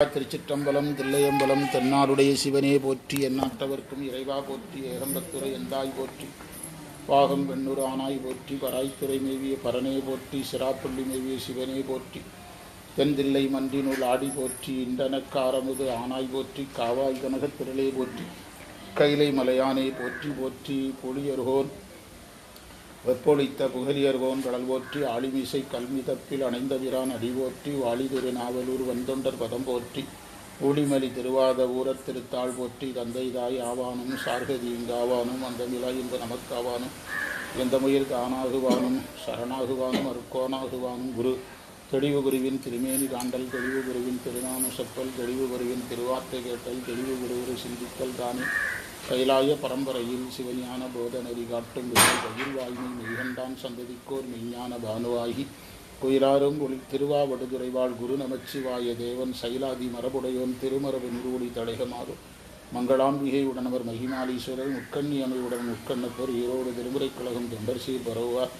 திருச்சிற்றம்பலம் தில்லையம்பலம் தென்னாடுடைய சிவனே போற்றி எந்நாட்டவர்க்கும் இறைவா போற்றி ஏரம்பத்துறை எந்தாய் போற்றி பாகம் வெண்ணூர் ஆனாய் போற்றி பராய்த்துறை மேவிய பரனே போற்றி சிராப்பள்ளி மேவிய சிவனே போற்றி தென்தில்லை மன்றினுள் ஆடி போற்றி இண்டனக்காரமுது ஆனாய் போற்றி காவாய் கனகத் திரளே போற்றி கைலை மலையானே போற்றி போற்றி புலியர்கோன் வெப்பொழித்த புகலியர்கோன் கடல் போற்றி ஆளிமிசை கல்மிதப்பில் அணைந்த பிரான் அடி போற்றி வாலிதிரு நாவலூர் வந்தொண்டர் பதம் போற்றி ஊழிமலி திருவாத ஊரத் திருத்தாள் போற்றி தந்தை தாய் ஆவானும் சார்கதி இங்காவானும் அந்த மிலா இன்ப நமக்காவானும் எந்த முயல் தானாகுவானும் சரணாகுவானும் அருக்கோனாகுவானும் குரு. தெளிவு குருவின் திருமேனி காண்டல் தெளிவு குருவின் திருநாம செப்பல் தெளிவு குருவின் திருவார்த்தை கேட்டல் தெளிவு குருவிரு சிந்தித்தல் தானே. கைலாய பரம்பரையில் சிவஞான போத நெறி காட்டும் விரல் மெய்கண்டான் சந்ததிக்கோர் மெய்ஞான பானுவாகி. குயிலாரும் ஒளி திருவாவடுதுறைவாள் குரு நமச்சிவாய தேவன் சைலாதி மரபுடையோன் திருமரபு நிறுவடி தடைகமாறும் மங்களாம்பிகை உடனவர் மகிமாலீஸ்வரர் முக்கண்ணி அமைவுடன் முக்கண்ணப்பர் ஈரோடு திருமுறை கழகம் தொண்டர் சீர் பரவுவார்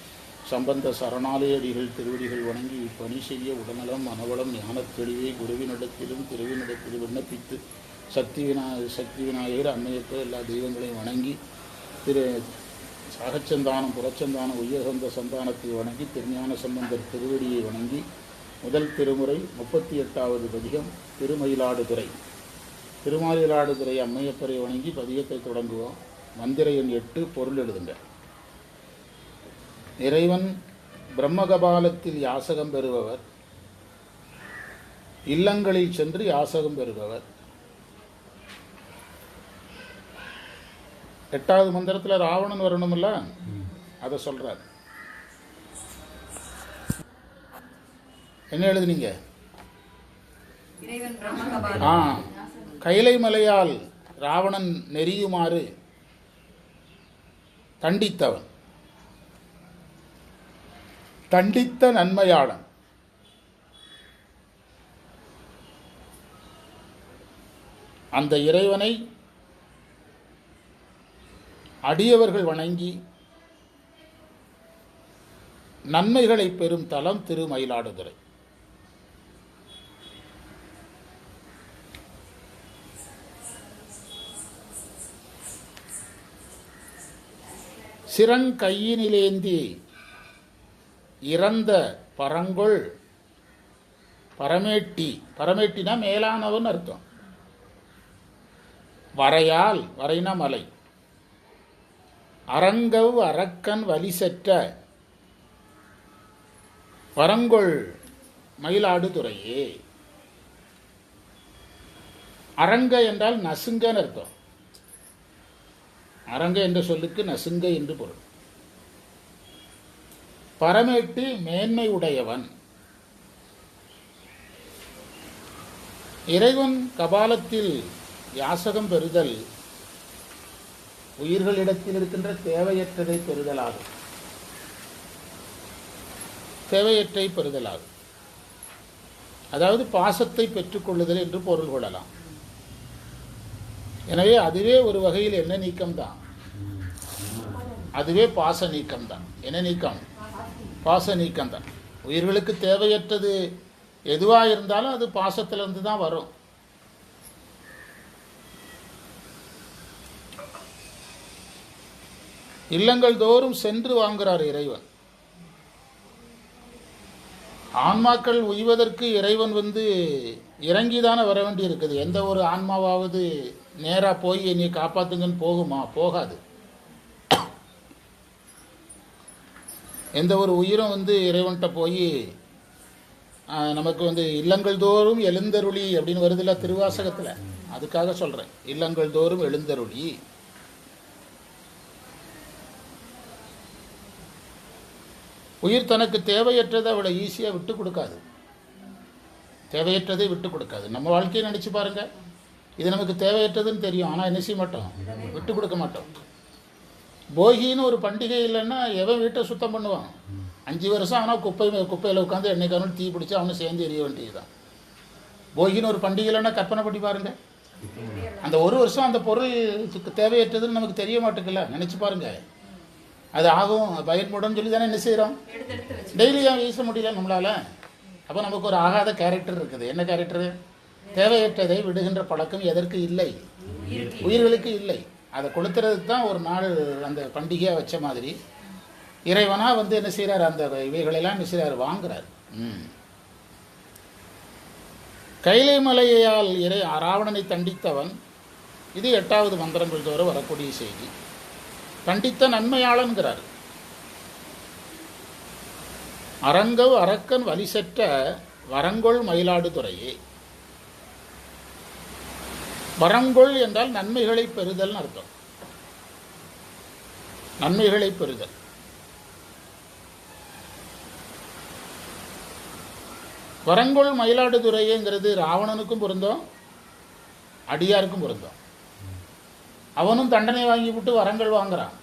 சம்பந்த சரணாலயடிகள் திருவடிகள் வணங்கி இப்பணி செய்ய உடல்நலம் மனவளம் ஞானத் தெளிவை குருவினிடத்திலும் திருவினிடத்திலும் விண்ணப்பித்து சக்தி வினா சக்தி விநாயகர் அன்னையப்ப எல்லா தெய்வங்களையும் வணங்கி திரு சாகச்சந்தானம் புறச்சந்தானம் உய்யகந்த சந்தானத்தை வணங்கி திருஞான சம்பந்தர் திருவடியை வணங்கி முதல் திருமுறை முப்பத்தி எட்டாவது பதிகம் திருமயிலாடுதுறை. திருமயிலாடுதுறை அம்மையப்பரை வணங்கி பதிகத்தை தொடங்குவோம். மந்திர எண் எட்டு பொருள் எழுதுங்க. இறைவன் பிரம்மகபாலத்தில் யாசகம் பெறுபவர் இல்லங்களில் சென்று யாசகம் பெறுபவர். எட்டாவது மந்திரத்தில் ராவணன் வரணும்ல? அதை சொல்றார். என்ன எழுதுனீங்க? ஆ கைலை மலையால் ராவணன் நெறியுமாறு தண்டித்தவன். தண்டித்த நன்மையாளன். அந்த இறைவனை அடியவர்கள் வணங்கி நன்மைகளை பெறும் தலம் திரு மயிலாடுதுறை சிறங்கையினிலேந்தி இறந்த பரங்கொள் பரமேட்டி பரமேட்டினா மேலானவன் அர்த்தம். வரையால் வரைனா மலை. அரங்கவ் அரக்கன் வலிசற்ற பரங்கொள் மயிலாடுதுறையே. அரங்க என்றால் நசுங்கன்னு அர்த்தம். அரங்க என்ற சொல்லுக்கு நசுங்க என்று பொருள். பரமேட்டு மேன்மை உடையவன். இறைவன் கபாலத்தில் யாசகம் பெறுதல் உயிர்களிடத்தில் இருக்கின்ற தேவையற்றதை பெறுதலாகும். தேவையற்றை பெறுதலாகும். அதாவது பாசத்தை பெற்றுக்கொள்ளுதல் என்று பொருள் கொள்ளலாம். எனவே அதுவே ஒரு வகையில் என்ன நீக்கம்தான்? அதுவே பாச நீக்கம்தான். என்ன நீக்கம்? பாச நீக்கம்தான். உயிர்களுக்கு தேவையற்றது எதுவாக இருந்தாலும் அது பாசத்திலிருந்து தான் வரும். இல்லங்கள் தோறும் சென்று வாங்குறார் இறைவன். ஆன்மாக்கள் உய்வதற்கு இறைவன் வந்து இறங்கிதானே வர வேண்டி இருக்குது எந்த ஒரு ஆன்மாவாவது நேராக போய் நீ காப்பாத்துங்கன்னு போகுமா? போகாது. எந்த ஒரு உயிரும் வந்து இறைவன்கிட்ட போய் நமக்கு வந்து இல்லங்கள் தோறும் எழுந்தருளி அப்படின்னு வருதுல்ல திருவாசகத்தில். அதுக்காக சொல்கிறேன் இல்லங்கள் தோறும் எழுந்தருளி. உயிர் தனக்கு தேவையற்றதை அவளை ஈஸியாக விட்டு கொடுக்காது. தேவையற்றதை விட்டு கொடுக்காது. நம்ம வாழ்க்கையை நினச்சி பாருங்க. இது நமக்கு தேவையற்றதுன்னு தெரியும். ஆனால் என்ன செய்ய மாட்டோம்? விட்டு கொடுக்க மாட்டோம். போகின்னு ஒரு பண்டிகை இல்லைன்னா எவன் வீட்டை சுத்தம் பண்ணுவான்? அஞ்சு வருஷம் ஆனால் குப்பை குப்பையில் உட்காந்து என்னைக்கானும் தீ பிடிச்சி அவனும் சேர்ந்து எரிய வேண்டியதுதான். போகின்னு ஒரு பண்டிகை இல்லைன்னா கற்பனை பண்ணி பாருங்கள் அந்த ஒரு வருஷம் அந்த பொருள் தேவையற்றதுன்னு நமக்கு தெரிய மாட்டேங்கல நினச்சி பாருங்கள் அது ஆகும் பயன்படும் சொல்லி தானே என்ன செய்கிறோம் டெய்லியும் வீச முடியல நம்மளால. அப்போ நமக்கு ஒரு ஆகாத கேரக்டர் இருக்குது. என்ன கேரக்டரு தேவையற்றதை விடுகின்ற பழக்கம் எதற்கு இல்லை? உயிர்களுக்கு இல்லை. அதை கொளுத்துறதுக்கு தான் ஒரு நாள் அந்த பண்டிகையாக வச்ச மாதிரி. இறைவனா வந்து என்ன செய்கிறார் அந்த இவைகளெல்லாம் என்ன செய்கிறார் வாங்குறார். கைலை மலையால் இறை ராவணனை தண்டித்தவன். இது எட்டாவது மந்திரங்கள் தோற வரக்கூடிய செய்தி. தண்டித்த நன்மையாளன்கிறார். அரங்கவ் அரக்கன் வலிசற்ற வரங்கொள் மயிலாடுதுறையே. வரங்கொள் என்றால் நன்மைகளை பெறுதல் அர்த்தம். நன்மைகளை பெறுதல். வரங்கொள் மயிலாடுதுறையேங்கிறது ராவணனுக்கும் பொருந்தோம் அடியாருக்கும் பொருந்தோம். அவனும் தண்டனை வாங்கி விட்டு வரங்கள் வாங்குறான்.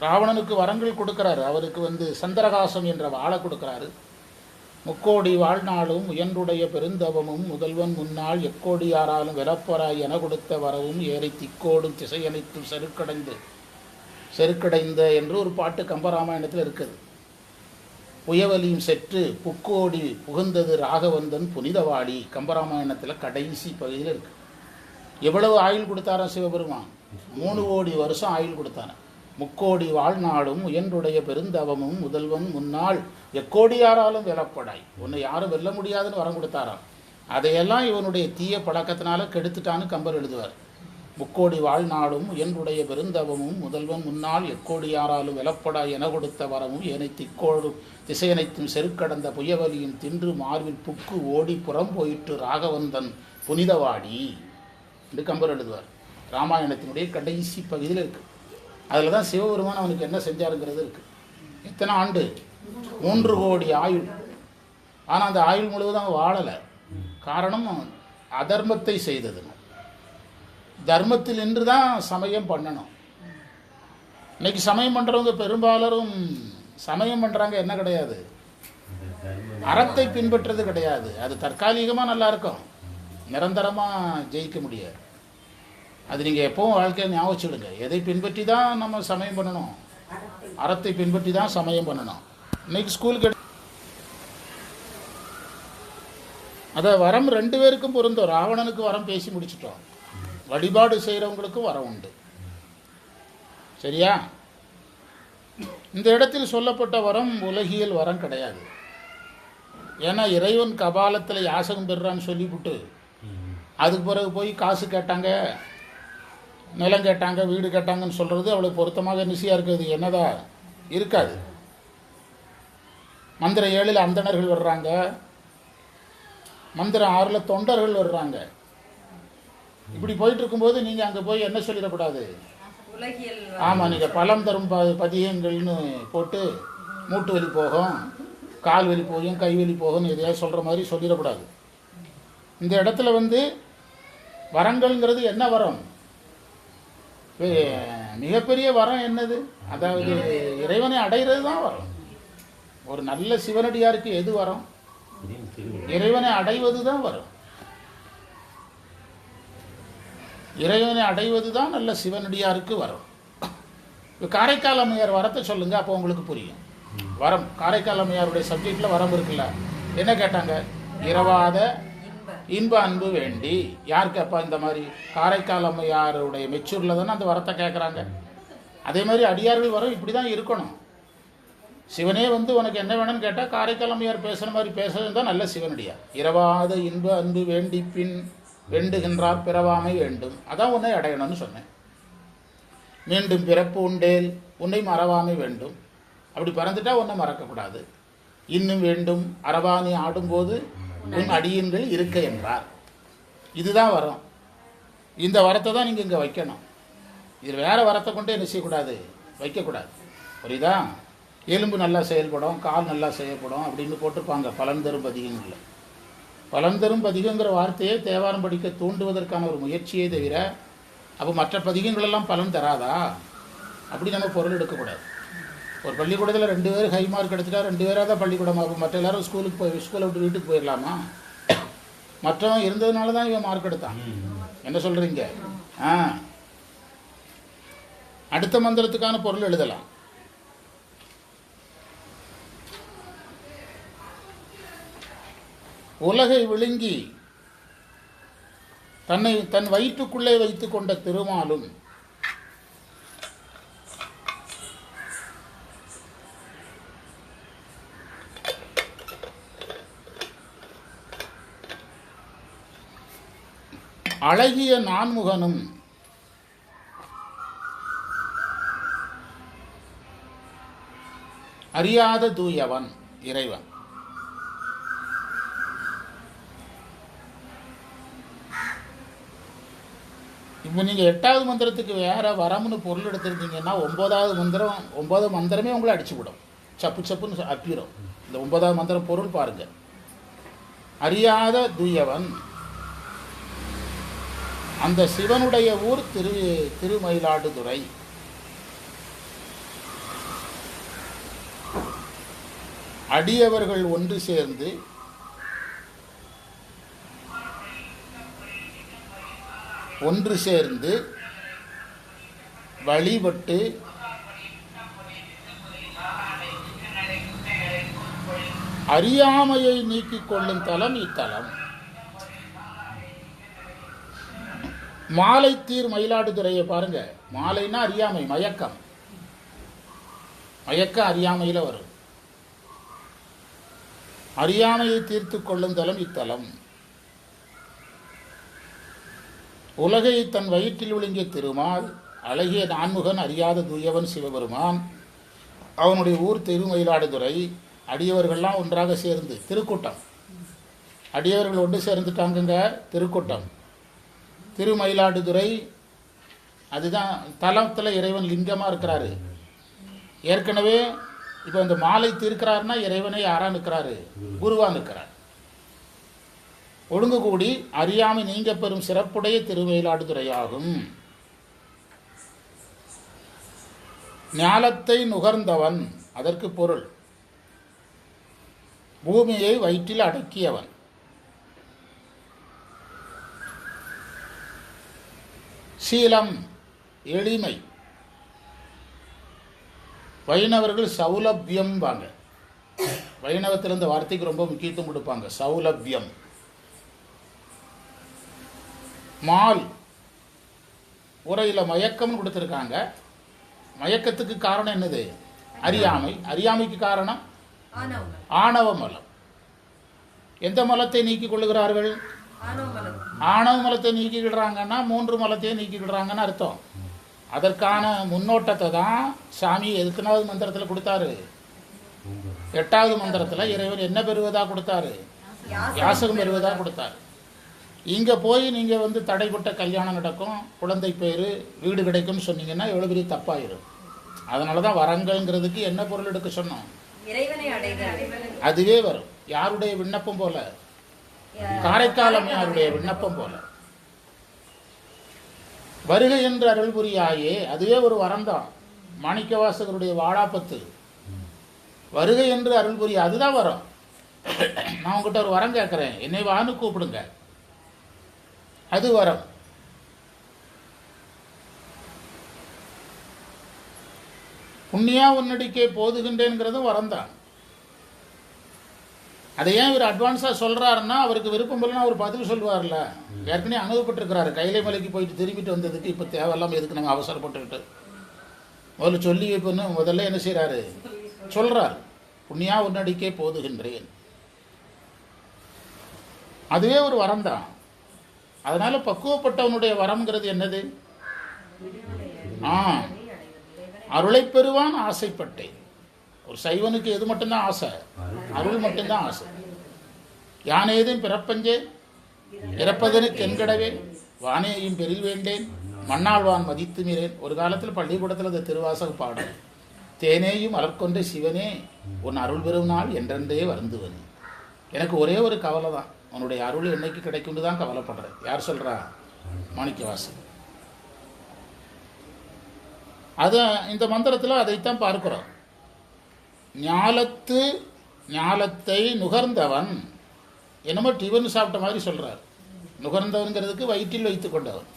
ராவணனுக்கு வரங்கள் கொடுக்கிறாரு. அவருக்கு வந்து சந்திரகாசம் என்ற வாழை கொடுக்கிறாரு. முக்கோடி வாழ்நாளும் உயன்றுடைய பெருந்தவமும் முதல்வன் முன்னாள் எக்கோடி யாராலும் வெலப்பராய் என கொடுத்த வரவும் ஏறி திக்கோடும் திசையனைத்தும் செருக்கடைந்து செருக்கடைந்த என்று ஒரு பாட்டு கம்பராமாயணத்தில் இருக்குது. புயவலியும் செற்று புக்கோடி புகுந்தது ராகவந்தன் புனிதவாடி கம்பராமாயணத்தில் கடைசி பகுதியில் இருக்கு. எவ்வளவு ஆயுள் கொடுத்தாராம் சிவபெருமான்? மூணு கோடி வருஷம் ஆயுள் கொடுத்தான முக்கோடி வாழ்நாளும் உயன்றுடைய பெருந்தவமும் முதல்வன் முன்னாள் எக்கோடியாராலும் வெலப்படாய். உன்னை யாரும் வெல்ல முடியாதுன்னு வரம் கொடுத்தாராம் அதையெல்லாம் இவனுடைய தீய பழக்கத்தினால கெடுத்துட்டான்னு கம்பர் எழுதுவார். முக்கோடி வாழ்நாளும் உயன்றுடைய பெருந்தவமும் முதல்வன் முன்னால் எக்கோடியாராலும் வெலப்படாய் என கொடுத்த வரமும் ஏனை திக்கோடும் திசையனைத்தும் செருக்கடந்த புயவலியும் தின்று மார்பில் புக்கு ஓடி புறம் போயிற்று ராகவந்தன் புனிதவாடி. என்று கம்பர் எழுதுவார். ராமாயணத்தினுடைய கடைசி பகுதியில் இருக்குது அதில் தான் சிவபெருமான் அவனுக்கு என்ன செஞ்சாருங்கிறது இருக்குது எத்தனை ஆண்டு மூன்று கோடி ஆயுள். ஆனால் அந்த ஆயுள் முழுவதும் அவன் வாழலை. காரணம் அதர்மத்தை செய்தது தர்மத்தில் நின்று தான் சமயம் பண்ணணும். இன்னைக்கு சமயம் பண்ணுறவங்க பெரும்பாலரும் சமயம் பண்ணுறாங்க என்ன கிடையாது. அறத்தை பின்பற்றுறது கிடையாது. அது தற்காலிகமாக நல்லா இருக்கும். நிரந்தரமாக ஜெயிக்க முடியாது. அது நீங்கள் எப்பவும் வாழ்க்கையை ஞாபகம் வச்சுடுங்க எதை பின்பற்றி தான் நம்ம சமயம் பண்ணணும்? அறத்தை பின்பற்றி தான் சமயம் பண்ணணும். இன்னைக்கு ஸ்கூலுக்கு அத வரம் ரெண்டு பேருக்கும் பொருந்தும். ராவணனுக்கு வரம் பேசி முடிச்சிட்டோம். வழிபாடு செய்கிறவங்களுக்கும் வரம் உண்டு. சரியா? இந்த இடத்தில் சொல்லப்பட்ட வரம் உலகியல் வரம் கிடையாது. ஏன்னா இறைவன் கபாலத்தில் யாசகம் பெறுறான்னு சொல்லிவிட்டு அதுக்கு பிறகு போய் காசு கேட்டாங்க. நிலம் கேட்டாங்க வீடு கேட்டாங்கன்னு சொல்கிறது அவ்வளோ பொருத்தமாக நிச்சயாக இருக்குது என்னதா? இருக்காது. மந்திர ஏழில் அந்தணர்கள் வர்றாங்க. மந்திரம் ஆறில் தொண்டர்கள் வர்றாங்க. இப்படி போயிட்டு இருக்கும்போது நீங்கள் அங்கே போய் என்ன சொல்லிடக்கூடாது? ஆமாம் நீங்கள் பழம் தரும் ப பதியங்கள்னு போட்டு மூட்டு வலி போகும் கால் வலி போகும் கை வலி போகும்னு எதையாவது சொல்கிற மாதிரி சொல்லிடக்கூடாது. இந்த இடத்துல வந்து வரங்கள்ங்கிறது என்ன வரம்? மிகப்பெரிய வரம் என்னது? அதாவது இறைவனை அடைகிறது தான் வரம். ஒரு நல்ல சிவனடியாருக்கு எது வரம்? இறைவனை அடைவது தான் வரும். இறைவனை அடைவது தான் நல்ல சிவனடியாருக்கு வரும். இப்போ காரைக்கால் அம்மையார் வரத்தை சொல்லுங்க அப்போ உங்களுக்கு புரியும். வரம். காரைக்கால் அம்மையாருடைய சப்ஜெக்டில் வரம் இருக்குல்ல. என்ன கேட்டாங்க? இரவாத இன்ப அன்பு வேண்டி. யார் கேட்பா இந்த மாதிரி காரைக்கால் அம்மையாருடைய மெச்சூரில் தானே அந்த வரத்தை கேட்குறாங்க? அதே மாதிரி அடியார்கள் வரம் இப்படி தான் இருக்கணும். சிவனே வந்து உனக்கு என்ன வேணும்னு கேட்டால் காரைக்கால் அம்மையார் பேசுகிற மாதிரி பேசுறது தான் நல்ல சிவனடியார் இரவாத இன்ப அன்பு வேண்டி பின் வேண்டுகின்றார் பிறவாமை வேண்டும். அதான் உன்னை அடையணும்னு சொன்னேன். மீண்டும் பிறப்பு உண்டேல் உன்னை மறவாமை வேண்டும். அப்படி பறந்துட்டா உன்னை மறக்கக்கூடாது. இன்னும் வேண்டும். அரவாணி ஆடும்போது உன் அடியீன்கள் இருக்க என்றார். இதுதான் வரம். இந்த வரத்தை தான் நீங்கள் இங்கே வைக்கணும். இது வேற வரத்தை கொண்டு என்ன செய்யக்கூடாது? வைக்கக்கூடாது. புரியுதா? எலும்பு நல்லா செயல்படும் கால் நல்லா செயல்படும் அப்படின்னு போட்டிருப்பாங்க. பலன் தரும் பதிகங்களில். பலன் தரும் பதிகங்கிற வார்த்தையை தேவாரம் படிக்க தூண்டுவதற்கான ஒரு முயற்சியே தவிர அப்போ மற்ற பதிகங்களெல்லாம் பலன் தராதா? அப்படி நம்ம பொருள் எடுக்கக்கூடாது. ஒரு பள்ளிக்கூடத்தில் ரெண்டு பேர் ஹை மார்க் எடுத்துட்டா ரெண்டு பேராக தான் பள்ளிக்கூடம் ஆகும் மற்ற எல்லாரும் ஸ்கூலுக்கு போய் ஸ்கூலை விட்டு வீட்டுக்கு போயிடலாமா? மற்றவன் இருந்ததுனால தான் இவன் மார்க் எடுத்தான். என்ன சொல்கிறீங்க ஆ. அடுத்த மந்திரத்துக்கான பொருள் எழுதலாம். உலகை விழுங்கி தன்னை தன் வயிற்றுக்குள்ளே வைத்து கொண்ட திருமாலும் அழகிய நான்முகனும் அறியாத தூயவன் இறைவன். இப்போ நீங்கள் எட்டாவது மந்திரத்துக்கு வேற வரம்னு பொருள் எடுத்திருக்கீங்கன்னா ஒன்பதாவது மந்திரம் ஒன்பதாவது மந்திரமே உங்களை அடிச்சு விடும் சப்பு சப்புன்னு அப்பிடும் இந்த ஒன்பதாவது மந்திரம் பொருள் பாருங்கள் அறியாத தூயவன் அந்த சிவனுடைய ஊர் திரு திருமயிலாடுதுறை. அடியவர்கள் ஒன்று சேர்ந்து ஒன்று சேர்ந்து வழிபட்டு அறியாமையை நீக்கிக் கொள்ளும் தலம் இத்தலம். மாலைத்தீர் மயிலாடுதுறையை பாருங்க. மாலைன்னா அறியாமை மயக்கம். மயக்கம் அறியாமையில் வரும். அறியாமையை தீர்த்து கொள்ளும் தலம் இத்தலம். உலகை தன் வயிற்றில் விழுங்கிய திருமால் அழகிய நான்முகன் அறியாத தூயவன் சிவபெருமான் அவனுடைய ஊர் திருமயிலாடுதுறை அடியவர்கள்லாம் ஒன்றாக சேர்ந்து திருக்கூட்டம். அடியவர்கள் ஒன்று சேர்ந்துட்டாங்கங்க திருக்கூட்டம். திருமயிலாடுதுறை அதுதான் தலத்தில் இறைவன் லிங்கமாக இருக்கிறாரு. ஏற்கனவே இப்போ இந்த மாலை தீர்க்கிறாருன்னா இறைவனை யாரா நிற்கிறாரு? குருவாக நிற்கிறார். ஒழுங்கு கூடி அறியாமை நீங்க பெறும் சிறப்புடைய திருமயிலாடுதுறையாகும். ஞாலத்தை நுகர்ந்தவன் அதற்கு பொருள். பூமியை வயிற்றில் அடக்கியவன். சீலம் எளிமை. வைணவர்கள் சௌலபியம் வாங்க. வைணவத்தில் இந்த வார்த்தைக்கு ரொம்ப முக்கியத்துவம் கொடுப்பாங்க. சௌலபியம். மால். உரையில் மயக்கம்னு கொடுத்துருக்காங்க. மயக்கத்துக்கு காரணம் என்னது? அறியாமை. அறியாமைக்கு காரணம் ஆணவ மலம். எந்த மலத்தை நீக்கிக் கொள்ளுகிறார்கள்? ஆணவ மலத்தை. நீக்கிக்கிடுறாங்கன்னா மூன்று மலத்தையும் நீக்கிக்கிடுறாங்கன்னு அர்த்தம். அதற்கான முன்னோட்டத்தை தான் சாமி எதுக்குனாவது மந்திரத்தில் கொடுத்தாரு. எட்டாவது மந்திரத்தில் இறைவன் என்ன பெறுவதா கொடுத்தாரு? யாசகம் பெறுவதா கொடுத்தாரு. இங்கே போய் நீங்கள் வந்து தடைப்பட்ட கல்யாணம் நடக்கும் குழந்தை பேர் வீடு கிடைக்கும்னு சொன்னீங்கன்னா எவ்வளோ பெரிய தப்பாயிரும். அதனால தான் வரங்கங்கிறதுக்கு என்ன பொருள் எடுக்க சொன்னோம்? அதுவே வரும். யாருடைய விண்ணப்பம் போல? காரைக்கால் அம்மையாருடைய விண்ணப்பம் போல. வருகை என்று அருள் புரியாயே அதுவே ஒரு வரம்தான். மாணிக்கவாசகருடைய வாழாப்பத்து. வருகை என்று அருள் புரிய அதுதான் வரம். நான் உங்ககிட்ட ஒரு வரம் கேட்குறேன். என்னை வான்னு கூப்பிடுங்க. அது வரம். புண்ணியா உன்னடிக்கே போதுகின்றேங்கிறதும் வரம்தான். அதை ஏன் இவர் அட்வான்ஸாக சொல்கிறாருன்னா அவருக்கு விருப்பம் இல்லைன்னா அவர் பதிவு சொல்லுவார்ல. ஏற்கனவே அனுபவப்பட்டிருக்கிறாரு. கைலை மலைக்கு போயிட்டு திரும்பிட்டு வந்ததுக்கு இப்போ தேவையில்லாமல் எதுக்கு நம்ம அவசரப்பட்டுக்கிட்டு? முதல்ல சொல்லி வைப்புன்னு முதல்ல என்ன செய்கிறாரு சொல்கிறார் புண்ணியா உன்னடிக்கே போதுகின்றேன். அதுவே ஒரு வரம் தான் அதனால பக்குவப்பட்டவனுடைய வரம்ங்கிறது என்னது? ஆ. அருளை பெறுவான் ஆசைப்பட்டேன். ஒரு சைவனுக்கு எது மட்டும்தான் ஆசை? அருள் மட்டும்தான் ஆசை. யானேதும் பிறப்பஞ்சே இறப்பதனு தென்கடவே வானேயும் பெரில் வேண்டேன். மண்ணாழ்வான் மதித்து மீறேன். ஒரு காலத்தில் பள்ளிக்கூடத்தில் அந்த திருவாசக பாடல். தேனேயும் மலர்கொண்ட சிவனே உன் அருள் பெறும் நாள் என்றென்றே வருந்துவன். எனக்கு ஒரே ஒரு கவலை தான் உன்னுடைய அருள் என்னைக்கு கிடைக்கும்னு தான் கவலைப்படுறேன். யார் சொல்கிறா மாணிக்கவாசன். அது இந்த மந்திரத்தில் அதைத்தான் பார்க்குறோம். ஞாலத்து ஞாலத்தை நுகர்ந்தவன். என்னமோ டிவன் சாப்பிட்ட மாதிரி சொல்றார். நுகர்ந்தவன்கிறதுக்கு வயிற்றில் வைத்து கொண்டவன்.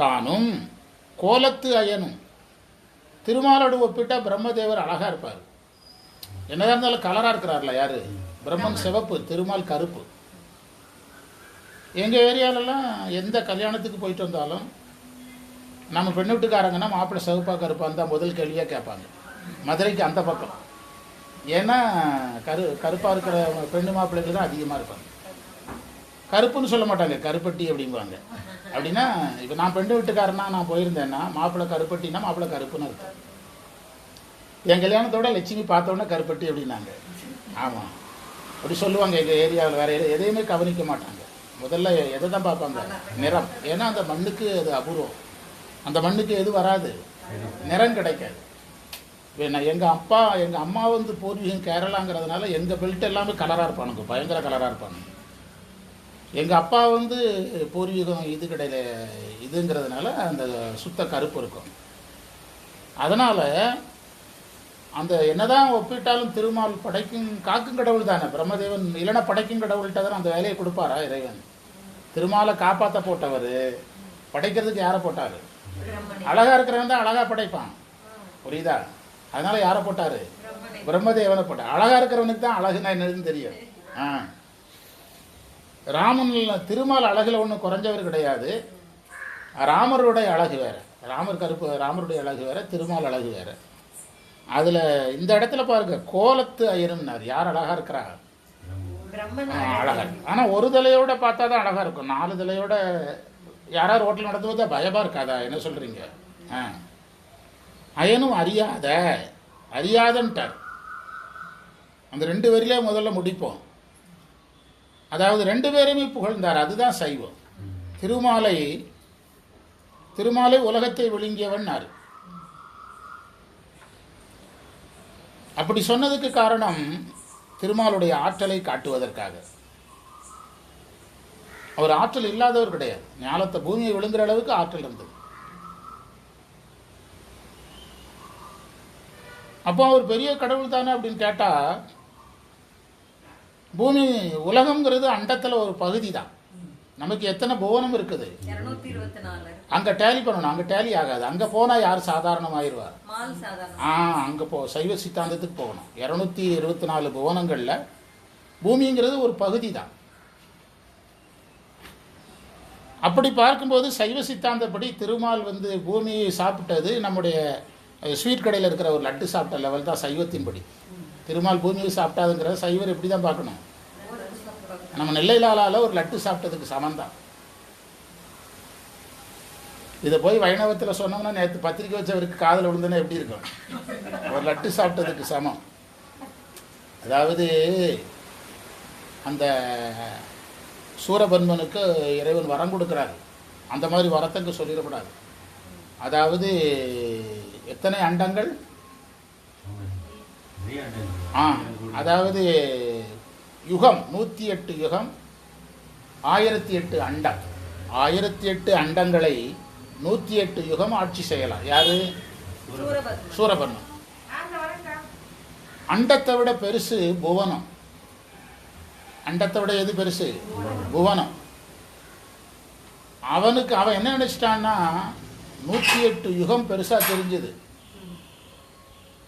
தானும் கோலத்து அயனும். திருமாலோடு ஒப்பிட்டா பிரம்மதேவர் அழகா இருப்பார். என்னதான் இருந்தாலும் கலரா இருக்கிறார்ல யாரு? பிரம்மன் சிவப்பு திருமால் கருப்பு. எங்கள் ஏரியாலலாம் எந்த கல்யாணத்துக்கு போயிட்டு வந்தாலும் நம்ம பெண்ணு வீட்டுக்காரங்கன்னா மாப்பிள்ளை சிவப்பா கருப்பான்னு தான் முதல் கேள்வியாக கேட்பாங்க. மதுரைக்கு அந்த பக்கம். ஏன்னா கரு கருப்பாக இருக்கிற பெண்ணு மாப்பிள்ளைகள் தான் அதிகமாக இருப்பாங்க. கருப்புன்னு சொல்ல மாட்டாங்க கருப்பட்டி அப்படிம்பாங்க அப்படின்னா இப்போ நான் பெண்டு வீட்டுக்காரனா நான் போயிருந்தேன்னா மாப்பிள்ளை கருப்பட்டினா மாப்பிள்ளை கருப்புன்னு அர்த்தம். என் கல்யாணத்தோட லட்சுமி பார்த்தோன்னே கருப்பட்டி அப்படின்னாங்க. ஆமாம் அப்படி சொல்லுவாங்க எங்கள் ஏரியாவில் வேற எது- எதையுமே கவனிக்க மாட்டாங்க. முதல்ல எதை தான் பார்ப்பாங்க? நிறம். ஏன்னா அந்த மண்ணுக்கு அது அபூர்வம். அந்த மண்ணுக்கு எது வராது? நிறம் கிடைக்காது. எங்கள் அப்பா எங்கள் அம்மா வந்து பூர்வீகம் கேரளாங்கிறதுனால எங்கள் பெல்ட் எல்லாமே கலராக இருப்பானுங்க பயங்கர கலராக இருப்பானுங்க எங்கள் அப்பா வந்து பூர்வீகம் இது கிடையில இதுங்கிறதுனால அந்த சுத்த கருப்பு இருக்கும். அதனால் அந்த என்னதான் ஒப்பிட்டாலும் திருமால் படைக்கும் காக்கும் கடவுள் தானே பிரம்மதேவன் இல்லைன்னா படைக்கும் கடவுள்கிட்ட தானே அந்த வேலையை கொடுப்பாரா இறைவன்? திருமாலை காப்பாற்ற போட்டவர் படைக்கிறதுக்கு யாரை போட்டார்? அழகாக இருக்கிறவன் தான் அழகாக படைப்பான். புரியுதா? அதனால யாரை போட்டாரு? பிரம்மதேவனை போட்டார். அழகா இருக்கிறவனுக்கு தான் அழகுனா என்னதுன்னு தெரியும். ஆ. ராமன் திருமால் அழகுல ஒன்றும் குறைஞ்சவர் கிடையாது. ராமருடைய அழகு வேற. ராமர் கருப்பு ராமருடைய அழகு வேற திருமால் அழகு வேற. அதுல இந்த இடத்துல பாருங்க கோலத்து ஐயருன்னார். யார் அழகா இருக்கிறா? பிரம்மன். ஆ, அழகா இருக்கு ஆனா ஒரு தலையோட பார்த்தா தான் அழகா இருக்கும். நாலு தலையோட யாராவது ரோட்டில் நடந்து வந்தா பயமா இருக்காதா? என்ன சொல்றீங்க? ஆ. அயனும் அறியாத அறியாதன்ட்டார். அந்த ரெண்டு பேரிலே முதல்ல முடிப்போம். அதாவது ரெண்டு பேருமே புகழ்ந்தார் அதுதான் சைவம். திருமாலை திருமாலை உலகத்தை விழுங்கியவன்னார். அப்படி சொன்னதுக்கு காரணம் திருமாலுடைய ஆற்றலை காட்டுவதற்காக. அவர் ஆற்றல் இல்லாதவர் கிடையாது. ஞாலத்தை பூமியை விழுங்குற அளவுக்கு ஆற்றல் இருந்தது. அப்போ அவர் பெரிய கடவுள் தானே அப்படின்னு கேட்டா பூமி உலகம்ங்கிறது அண்டத்துல ஒரு பகுதி தான் நமக்கு எத்தனை புவனம் இருக்குது? அங்க டேலி பண்ணணும். அங்க டேலி ஆகாது. அங்க போனா யார் சாதாரணமாயிருவார்? ஆ அங்கே போ சைவ சித்தாந்தத்துக்கு போகணும். இரநூத்தி இருபத்தி நாலு புவனங்களில் பூமிங்கிறது ஒரு பகுதி தான் அப்படி பார்க்கும்போது சைவ சித்தாந்தப்படி திருமால் வந்து பூமியை சாப்பிட்டது நம்முடைய ஸ்வீட் கடையில் இருக்கிற ஒரு லட்டு சாப்பிட்ட லெவல் தான் சைவத்தின்படி திருமால் பூமியை சாப்பிட்டாதுங்கிற சைவர் எப்படி தான் பார்க்கணும்? நம்ம நெல்லைலாலால ஒரு லட்டு சாப்பிட்டதுக்கு சமம் தான். இதை போய் வைணவத்தில் சொன்னோம்னா நேற்று பத்திரிக்கை வச்சவருக்கு காதில் விழுந்துன்னா எப்படி இருக்கும்? ஒரு லட்டு சாப்பிட்டதுக்கு சமம். அதாவது அந்த சூரபன்மனுக்கு இறைவன் வரம் கொடுக்குறாரு. அந்த மாதிரி வரத்தங்க சொல்லிடக்கூடாது. அதாவது எத்தனை அண்டங்கள்? ஆ அதாவது யுகம் நூற்றி எட்டு யுகம் ஆயிரத்தி எட்டு அண்டம். ஆயிரத்தி எட்டு அண்டங்களை நூற்றி எட்டு யுகம் ஆட்சி செய்யலாம். யாரு? சூரபன்மன் அண்டத்தை விட பெருசு புவனம். அண்டத்தை விட எது பெருசு? புவனம். அவனுக்கு அவன் என்ன நினைச்சிட்டான்னா நூற்றி எட்டு யுகம் பெருசாக தெரிஞ்சது.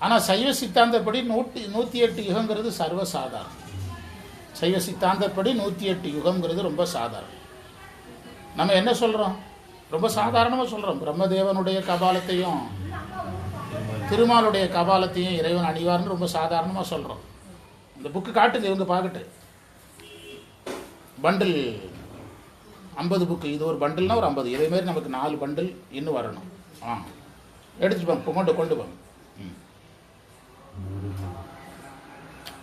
ஆனால் சைவ சித்தாந்தப்படி நூற்றி நூற்றி எட்டு யுகங்கிறது சர்வசாதாரணம் சைவ சித்தாந்தப்படி நூற்றி எட்டு யுகங்கிறது ரொம்ப சாதாரணம். நம்ம என்ன சொல்கிறோம் ரொம்ப சாதாரணமாக சொல்கிறோம் பிரம்மதேவனுடைய கபாலத்தையும் திருமாலுடைய கபாலத்தையும் இறைவன் அணிவார்னு ரொம்ப சாதாரணமாக சொல்கிறோம் இந்த புக்கு காட்டுது இவங்க பார்க்கட்டு. பண்டில் ஐம்பது புக்கு இது ஒரு பண்டில்னா ஒரு ஐம்பது. இதேமாரி நமக்கு நாலு பண்டில் இன்னும் வரணும். ஆ. எடுத்துட்டு போங்க கொண்டு கொண்டு போங்க ம்.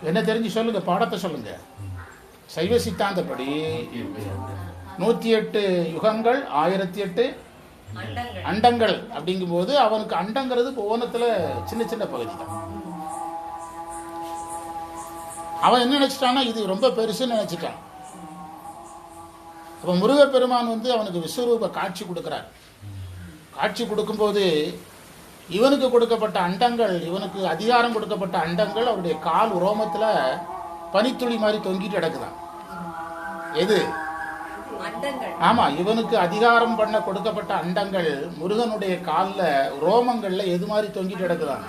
என்ன தெரிஞ்சு சொல்லுங்கள் பாடத்தை சொல்லுங்க. சைவ சித்தாந்தப்படி நூற்றி எட்டு யுகங்கள் ஆயிரத்தி எட்டு அண்டங்கள் அப்படிங்கும்போது அவனுக்கு அண்டங்கிறது ஓனத்தில் சின்ன சின்ன பகுதி தான். அவன் என்ன நினச்சிட்டான்னா இது ரொம்ப பெருசுன்னு நினச்சிட்டான். அப்ப முருகப்பெருமான் வந்து அவனுக்கு விஸ்வரூப காட்சி கொடுக்கிறார். காட்சி கொடுக்கும்போது இவனுக்கு கொடுக்கப்பட்ட அண்டங்கள் இவனுக்கு அதிகாரம் கொடுக்கப்பட்ட அண்டங்கள் அவருடைய கால் உரோமத்துல பனித்துளி மாதிரி தொங்கிட்டு கிடக்குதான். எது? ஆமா இவனுக்கு அதிகாரம் பண்ண கொடுக்கப்பட்ட அண்டங்கள் முருகனுடைய கால்ல ரோமங்கள்ல எது மாதிரி தொங்கிட்டு கிடக்குதான்?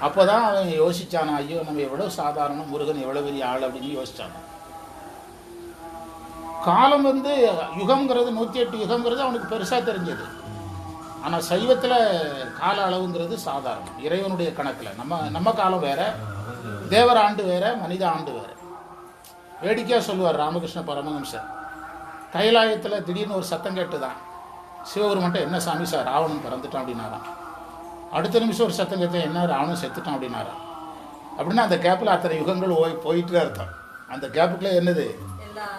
அப்போதான் அவன் யோசிச்சான் ஐயோ நம்ம எவ்வளவு சாதாரணம் முருகன் எவ்வளவு பெரிய ஆள் அப்படின்னு யோசிச்சான். காலம் வந்து யுகம்ங்கிறது நூற்றி எட்டு யுகம்ங்கிறது அவனுக்கு பெருசாக தெரிஞ்சது. ஆனால் சைவத்தில் கால அளவுங்கிறது சாதாரணம். இறைவனுடைய கணக்கில். நம்ம நம்ம காலம் வேற தேவர் ஆண்டு வேற மனித ஆண்டு வேற. வேடிக்கையாக சொல்லுவார் ராமகிருஷ்ண பரமஹம்சர். கைலாயத்தில் திடீர்னு ஒரு சத்தம் கேட்டு தான் சிவபெருமன்ட்ட என்ன சாமி சார் ராவணன் பிறந்துட்டான் அப்படின்னாராம். அடுத்த நிமிஷம் ஒரு சத்தம் கேட்டு என்ன ராவணன் செத்துட்டான் அப்படின்னாராம். அப்படின்னா அந்த கேப்பில் அத்தனை யுகங்கள் ஓய் போயிட்டு அர்த்தம் அந்த கேப்புக்குள்ளே என்னது?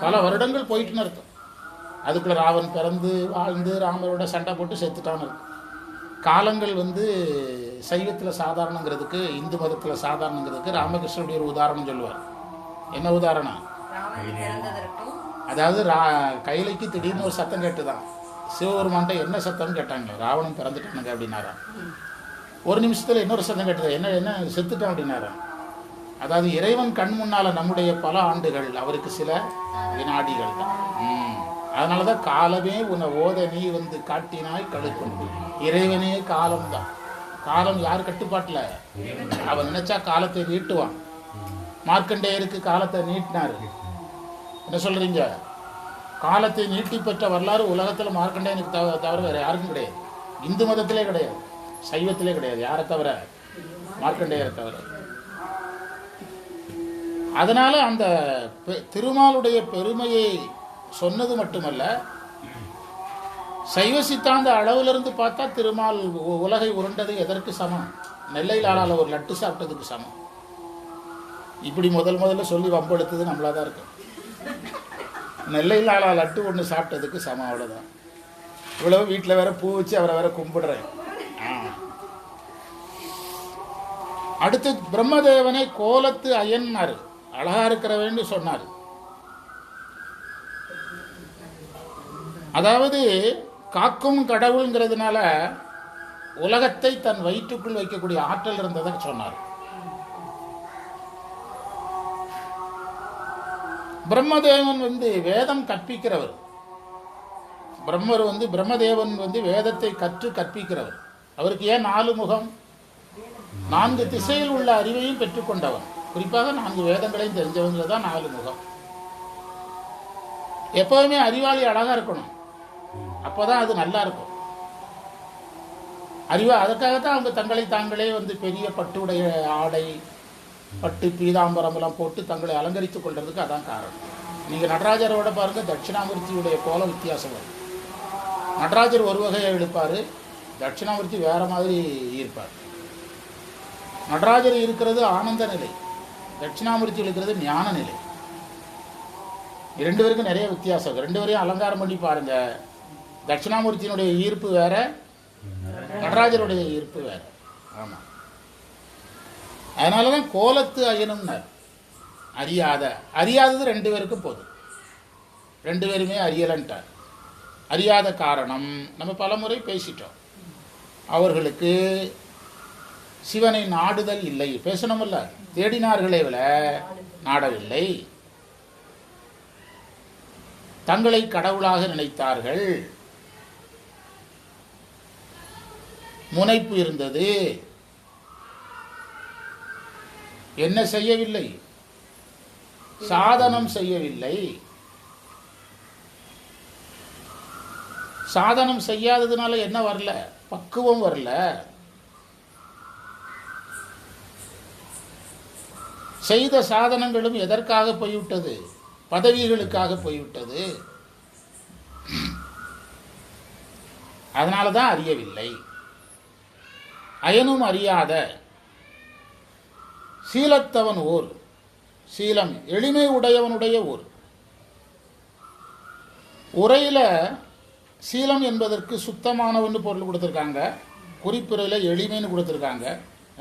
பல வருடங்கள் போயிட்டுன்னு அர்த்தம். அதுக்குள்ள ராவன் பிறந்து வாழ்ந்து ராமரோட சண்டை போட்டு செத்துட்டான்னு இருக்கும் காலங்கள் வந்து சைவத்தில் சாதாரணங்கிறதுக்கு இந்து மதத்தில் சாதாரணங்கிறதுக்கு ராமகிருஷ்ணனுடைய ஒரு உதாரணம் சொல்லுவார். என்ன உதாரணம்? அதாவது ரா கைலைக்கு திடீர்னு ஒரு சத்தம் கேட்டுதான். சிவபெருமான்ட்ட என்ன சத்தம்னு கேட்டாங்க? ராவணன் பிறந்துட்டானுங்க அப்படின்னாராம். ஒரு நிமிஷத்தில் இன்னொரு சத்தம் கேட்டது என்ன என்ன செத்துட்டான் அப்படின்னாராம். அதாவது இறைவன் கண் முன்னால நம்முடைய பல ஆண்டுகள் அவருக்கு சில வினாடிகள் தான். ம். அதனால தான் காலமே உன்னை ஓத நீ வந்து காட்டினாய் கழுக்கொண்டு இறைவனே காலம் தான். காலம் யார் கட்டுப்பாட்டில்? அவன் நினைச்சா காலத்தை நீட்டுவான். மார்க்கண்டேயருக்கு காலத்தை நீட்டினார். என்ன சொல்றீங்க? காலத்தை நீட்டி பெற்ற வரலாறு உலகத்தில் மார்க்கண்டேயனுக்கு தவிர தவிர வேற யாருக்கும் கிடையாது. இந்து மதத்திலே கிடையாது. சைவத்திலே கிடையாது. யாரை தவிர? மார்க்கண்டேயரை தவிர. அதனால் அந்த பெ- திருமாலுடைய பெருமையை சொன்னது மட்டுமல்ல சைவ சித்தாந்த அளவிலிருந்து பார்த்தா திருமால் உ- உலகை உருண்டது எதற்கு சமம்? நெல்லை ஆளால் ஒரு லட்டு சாப்பிட்டதுக்கு சமம். இப்படி முதல் முதல்ல சொல்லி வம்பெடுத்தது நம்மளாக தான் இருக்கு. நெல்லை லாலா லட்டு ஒன்று சாப்பிட்டதுக்கு சமம் அவ்வளோதான் இவ்வளோ வீட்டில் வேற பூ வச்சு அவரை வேற கும்பிடுறேன். அடுத்து பிரம்மதேவனை கோலத்து அயன்னாரு. அழகா இருக்கிறவன்னு சொன்னார். அதாவது காக்கும் கடவுள்ங்கிறதுனால உலகத்தை தன் வயிற்றுக்குள் வைக்கக்கூடிய ஆற்றல் இருந்ததை சொன்னார். பிரம்மதேவன் வந்து வேதம் கற்பிக்கிறவர். பிரம்மர் வந்து பிரம்மதேவன் வந்து வேதத்தை கற்று கற்பிக்கிறவர். அவருக்கு ஏன் நாலு முகம்? நான்கு திசையில் உள்ள அறிவையும் பெற்றுக்கொண்டவன். குறிப்பாக நான்கு வேதங்களையும் தெரிஞ்சவங்க தான் நாலு முகம் எப்பவுமே அறிவாளி அழகா இருக்கணும். அப்போதான் அது நல்லா இருக்கும். அறிவா அதற்காகத்தான் அவங்க தங்களை தாங்களே வந்து பெரிய பட்டுடைய ஆடை பட்டு பீதாம்பரம் எல்லாம் போட்டு தங்களை அலங்கரித்துக் கொள்றதுக்கு அதான் காரணம். நீங்க நடராஜரோட பாருங்க தட்சிணாமூர்த்தியுடைய கோல வித்தியாசம் வரும். நடராஜர் ஒரு வகையை இழுப்பாரு தட்சிணாமூர்த்தி வேற மாதிரி இருப்பார். நடராஜர் இருக்கிறது ஆனந்த நிலை. தட்சிணாமூர்த்தி இருக்கிறது ஞான நிலை. ரெண்டு பேருக்கும் நிறைய வித்தியாசம். ரெண்டு பேரையும் அலங்காரம் பண்ணி பாருங்க. தட்சிணாமூர்த்தியினுடைய ஈர்ப்பு வேற நடராஜருடைய ஈர்ப்பு வேற. ஆமாம் அதனால தான் கோலத்து அயனும்னார் அறியாத அறியாதது ரெண்டு பேருக்கும் போதும். ரெண்டு பேருமே அறியலன்ட்டார் அறியாத காரணம் நம்ம பலமுறை பேசிட்டோம். அவர்களுக்கு சிவனை நாடுதல் இல்லை. பேசணுமில்ல. தேடினார்களே விட நாடவில்லை. தங்களை கடவுளாக நினைத்தார்கள். முனைப்பு இருந்தது. என்ன செய்யவில்லை? சாதனம் செய்யவில்லை. சாதனம் செய்யாததுனால என்ன வரல? பக்குவம் வரல. செய்த சாதனங்களும் எதற்காக போய்விட்டது? பதவிகளுக்காக போய்விட்டது. அதனால தான் அறியவில்லை. அயனும் அறியாத சீலத்தவன் ஊர் சீலம் எளிமை உடையவனுடைய ஊர் உரையில் சீலம் என்பதற்கு சுத்தமானவன்னு பொருள் கொடுத்துருக்காங்க. குறிப்புரையில் எளிமைன்னு கொடுத்துருக்காங்க.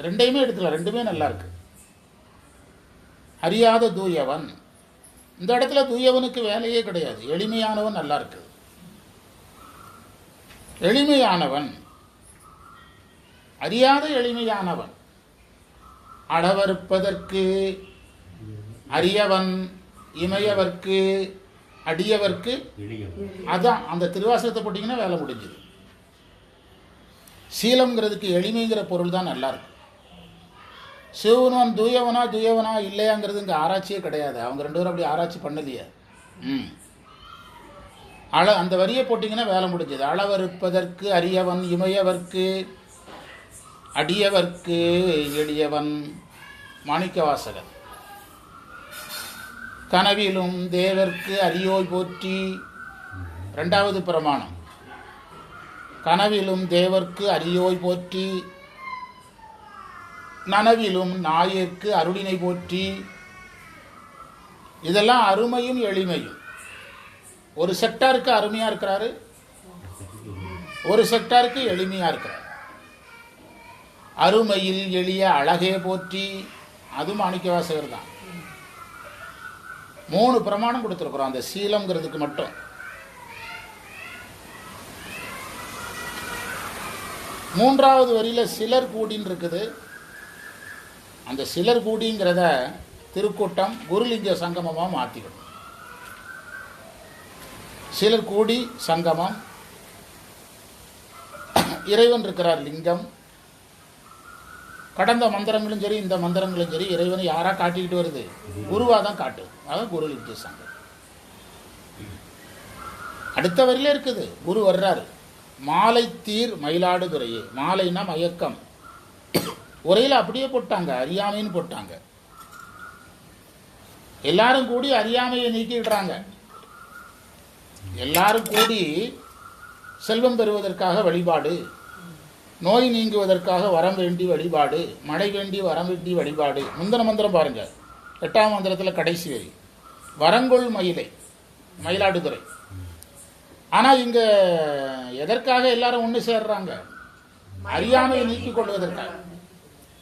ரெண்டையுமே எடுத்துக்கலாம். ரெண்டுமே நல்லாயிருக்கு அறியாத தூயவன். இந்த இடத்துல தூயவனுக்கு வேலையே கிடையாது. எளிமையானவன் நல்லா இருக்கு. எளிமையானவன். அறியாத எளிமையானவன். அளவறுப்பதற்கு அரியவன் இமையவர்க்கு. அடியவர்க்கு. அதான் அந்த திருவாசகத்தை போட்டிங்கன்னா வேலை முடிஞ்சுது. சீலம்ங்கிறதுக்கு எளிமைங்கிற பொருள் தான் நல்லா இருக்கு. சிவனும் தூயவனா தூயவனா இல்லையாங்கிறது இங்கே ஆராய்ச்சியே கிடையாது. அவங்க ரெண்டு பேரும் அப்படி ஆராய்ச்சி பண்ணலையே. ம். அள அந்த வரியை போட்டிங்கன்னா வேலை முடிஞ்சது. அளவறுப்பதற்கு அரியவன் இமையவர்க்கு அடியவர்க்கு எளியவன் மாணிக்கவாசகன். கனவிலும் தேவர்க்கு அரியோய் போற்றி ரெண்டாவது பிரமாணம். கனவிலும் தேவர்க்கு அரியோய் போற்றி நனவிலும் நாயிற்கு அருளினை போற்றி. இதெல்லாம் அருமையும் எளிமையும். ஒரு செக்டாருக்கு அருமையா இருக்கிறாரு? ஒரு செக்டாருக்கு எளிமையா இருக்கிறார். அருமையில் எளிய அழகே போற்றி. அது மாணிக்கவாசகர் தான். மூணு பிரமாணம் கொடுத்துருக்குறோம் அந்த சீலம்ங்கிறதுக்கு மட்டும். மூன்றாவது வரியில சிலர் கூடின்னு இருக்குது அந்த சிலர் கூடிங்கிறத திருக்கூட்டம் குருலிங்க சங்கமமாக மாற்றிக்கணும் சிலர் கூடி சங்கமம். இறைவன் இருக்கிறார் லிங்கம். கடந்த மந்திரங்களும் சரி இந்த மந்திரங்களும் சரி இறைவனை யாராக காட்டிக்கிட்டு வருது? குருவாக தான் காட்டு அதான் குருலிங்க சங்கம். அடுத்த வரியில இருக்குது. குரு வர்றாரு. மாலை தீர் மயிலாடுதுறையே. மாலைனா மயக்கம். உரையில் அப்படியே போட்டாங்க அறியாமைன்னு போட்டாங்க. எல்லாரும் கூடி அறியாமையை நீக்கிடுறாங்க எல்லாரும் கூடி செல்வம் பெறுவதற்காக வழிபாடு நோய் நீங்குவதற்காக வரம் வேண்டி வழிபாடு மழை வேண்டி வரம் வேண்டி வழிபாடு. முந்தன மந்திரம் பாருங்க. எட்டாம் மந்திரத்தில் கடைசி வரி. வரங்கொள் மயிலை மயிலாடுதுறை. ஆனால் இங்கே எதற்காக எல்லாரும் ஒன்று சேர்றாங்க? அறியாமையை நீக்கிக் கொள்வதற்காக.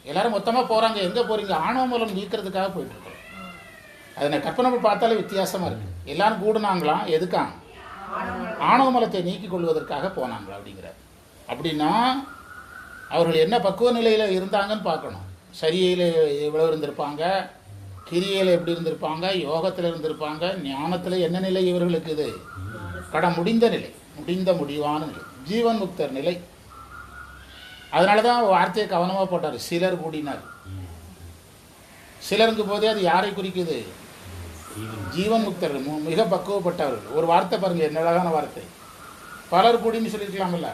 எல்லாரும் மொத்தமா போறாங்க எங்க போறீங்க? ஆணவ மூலம் நீக்கிறதுக்காக போயிட்டு இருக்கோம் அதனை கற்பனை பார்த்தாலே வித்தியாசமா இருக்கு. எல்லாரும் கூடுனாங்களாம் எதுக்காக? ஆணவ மலத்தை நீக்கிக் கொள்வதற்காக போனாங்களா அப்படிங்கிறார். அப்படின்னா அவர்கள் என்ன பக்குவ நிலையில் இருந்தாங்கன்னு பார்க்கணும். சரியையில் எவ்வளோ இருந்திருப்பாங்க? கிரியையில் எப்படி இருந்திருப்பாங்க? யோகத்தில் இருந்திருப்பாங்க? ஞானத்தில் என்ன நிலை இவர்களுக்கு இது? கடன் முடிந்த நிலை முடிந்த முடிவான நிலை. ஜீவன் முக்தர் நிலை. அதனால தான் வார்த்தையை கவனமாக போட்டார். சிலர் கூடினார். சிலருக்கு போதே அது யாரை குறிக்குது? ஜீவன் முக்தர்கள் மிக பக்குவப்பட்டவர்கள் ஒரு வார்த்தை பாருங்க என்ன அழகான வார்த்தை. பலர் கூடின்னு சொல்லியிருக்கலாம்ல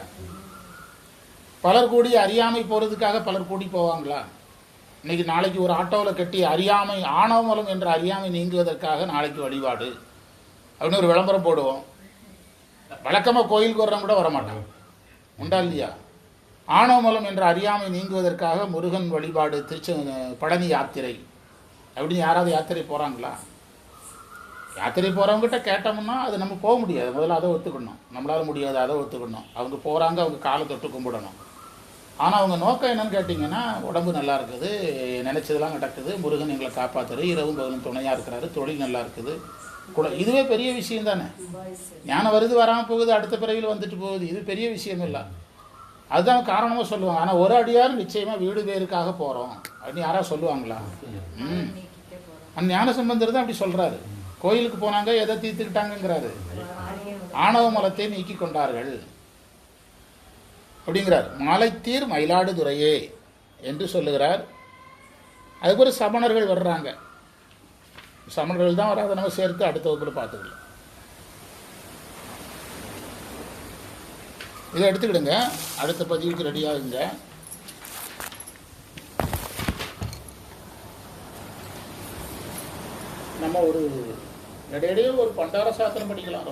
பலர் கூடி அறியாமை போகிறதுக்காக பலர் கூடி போவாங்களா? இன்னைக்கு நாளைக்கு ஒரு ஆட்டோவில் கட்டி அறியாமை ஆணவமலம் என்ற அறியாமை நீங்குவதற்காக நாளைக்கு வழிபாடு. அப்படின்னு ஒரு விளம்பரம் போடுவோம். வழக்கமாக கோயிலுக்கு வர்றவங்க கூட வரமாட்டான் உண்டா இல்லையா? ஆணவமலம் என்ற அறியாமை நீங்குவதற்காக முருகன் வழிபாடு திருச்சி பழனி யாத்திரை. அப்படின்னு யாராவது யாத்திரை போகிறாங்களா யாத்திரை போகிறவங்ககிட்ட கேட்டோம்னா அது நம்ம போக முடியாது. முதல்ல அதை ஒத்துக்கணும். நம்மளால் முடியாது அதை ஒத்துக்கணும். அவங்க போகிறாங்க அவங்க காலை தொட்டு கும்பிடணும். ஆனால் அவங்க நோக்கம் என்னன்னு கேட்டிங்கன்னா உடம்பு நல்லா இருக்குது நினச்சதெல்லாம் நடக்குது. முருகன் எங்களை காப்பாற்றுறது இரவும் பகலும் துணையாக இருக்கிறாரு. தொழில் நல்லா இருக்குது. கூட இதுவே பெரிய விஷயம் தானே? ஞானம் வருது வராமல் போகுது அடுத்த பிறவியில் வந்துட்டு போகுது. இது பெரிய விஷயம் இல்லை. அதுதான் காரணமாக சொல்லுவாங்க. ஆனால் ஒரு அடியார் நிச்சயமாக வீடு பேருக்காக போகிறோம் அப்படின்னு யாராவது சொல்லுவாங்களா? ம். அந்த ஞான சம்பந்தர் தான் அப்படி சொல்கிறாரு கோயிலுக்கு போனாங்க எதை தீர்த்துக்கிட்டாங்கங்கிறாரு. ஆணவ மலத்தை நீக்கி கொண்டார்கள். அப்படிங்கிறார். மாலைத்தீர் மயிலாடுதுறையே என்று சொல்லுகிறார். அதுக்கு ஒரு சமணர்கள் வர்றாங்க. சமணர்கள் தான் வராத நம்ம சேர்த்து அடுத்த வகுப்பில் பார்த்துக்கலாம். இதை எடுத்துக்கிடுங்க. அடுத்த பதிவுக்கு ரெடியாகுங்க நம்ம ஒரு இடையிடையே ஒரு பண்டார சாத்திரம் படிக்கலாம்.